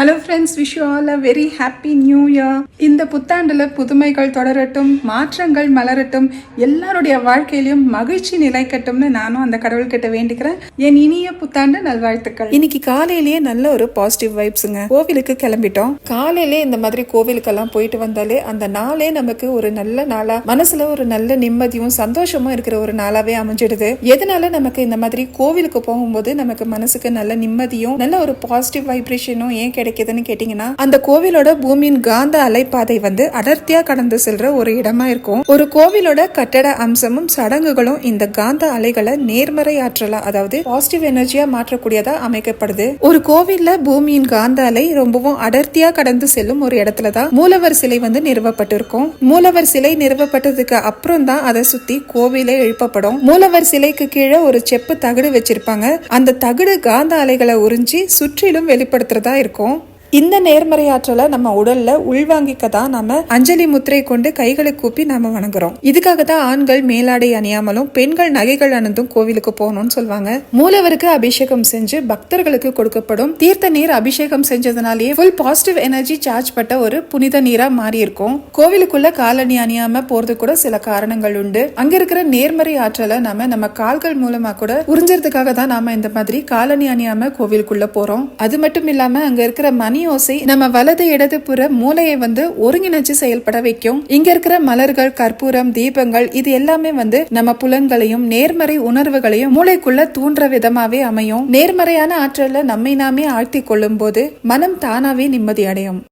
Hello friends wish you all a very happy new year இந்த புத்தாண்டில் புதுமைகள் தொடரட்டும் மாற்றங்கள் மலரட்டும் எல்லாருடைய வாழ்க்கையிலும் மகிழ்ச்சி நிலைக்கட்டும்னு நானும் அந்த கடவுள்கிட்ட வேண்டிக்கிறேன். என் இனிய புத்தாண்டு நல்வாழ்த்துக்கள். இன்னைக்கு காலையிலேயே நல்ல ஒரு பாசிட்டிவ் வைப்ஸுங்க கோவிலுக்கு கிளம்பிட்டோம். காலையிலே இந்த மாதிரி கோவிலுக்கெல்லாம் போயிட்டு வந்தாலே அந்த நாளே நமக்கு ஒரு நல்ல நாளா மனசுல ஒரு நல்ல நிம்மதியும் சந்தோஷமும் இருக்கிற ஒரு நாளாவே அமைஞ்சிடுது. எதனால நமக்கு இந்த மாதிரி கோவிலுக்கு போகும்போது நமக்கு மனசுக்கு நல்ல நிம்மதியும் நல்ல ஒரு பாசிட்டிவ் வைப்ரேஷனும் ஏன் கிடைக்கும் கிடைக்குதுன்னு கேட்டீங்கன்னா அந்த கோவிலோட பூமியின் காந்த அலைப்பாதை வந்து அடர்த்தியா கடந்து செல்ற ஒரு இடமா இருக்கும். ஒரு கோவிலோட கட்டட அம்சமும் சடங்குகளும் இந்த காந்த அலைகளை நேர்மறை ஆற்றலா அதாவது பாசிட்டிவ் எனர்ஜியா மாற்றக்கூடியதா அமைக்கப்படுது. ஒரு கோவில்ல பூமியின் காந்த அலை ரொம்பவும் அடர்த்தியா கடந்து செல்லும் ஒரு இடத்துல தான் மூலவர் சிலை வந்து நிறுவப்பட்டிருக்கும். மூலவர் சிலை நிறுவப்பட்டதுக்கு அப்புறம் தான் அதை சுத்தி கோவிலே எழுப்பப்படும். மூலவர் சிலைக்கு கீழே ஒரு செப்பு தகடு வச்சிருப்பாங்க. அந்த தகடு காந்த அலைகளை உறிஞ்சி சுற்றிலும் வெளிப்படுத்துறதா இருக்கும். இந்த நேர்மறை ஆற்றலை நம்ம உடல்ல உள்வாங்கிக்க தான் நம்ம அஞ்சலி முத்திரை கொண்டு கைகளை கூப்பி நாம வணங்குறோம். இதுக்காக தான் ஆண்கள் மேலாடை அணியாமலும் பெண்கள் நகைகள் அணிந்தும் கோவிலுக்கு போகணும்னு சொல்லுவாங்க மூலவருக்கு அபிஷேகம் செஞ்சு பக்தர்களுக்கு கொடுக்கப்படும் தீர்த்த நீர் அபிஷேகம் செஞ்சதுனாலேயே ஃபுல் பாசிட்டிவ் எனர்ஜி சார்ஜ் பட்ட ஒரு புனித நீரா மாறி இருக்கும் கோவிலுக்குள்ள காலணி அணியாம போறது கூட சில காரணங்கள் உண்டு. அங்க இருக்கிற நேர்மறை ஆற்றலை நாம நம்ம கால்கள் மூலமா கூட உறிஞ்சறதுக்காக தான் நாம இந்த மாதிரி காலணி அணியாம கோவிலுக்குள்ள போறோம். அது மட்டும் இல்லாம அங்க இருக்கிற மணி ஓசை நம்ம வலது இடது புற மூளையை வந்து ஒருங்கிணைச்சு செயல்பட வைக்கும். இங்க இருக்கிற மலர்கள் கற்பூரம் தீபங்கள் இது எல்லாமே வந்து நம்ம புலன்களையும் நேர்மறை உணர்வுகளையும் மூளைக்குள்ள தூண்டுற விதமாவே அமையும். நேர்மறையான ஆற்றல நம்மை நாமே ஆழ்த்தி கொள்ளும் போது மனம் தானாவே நிம்மதி அடையும்.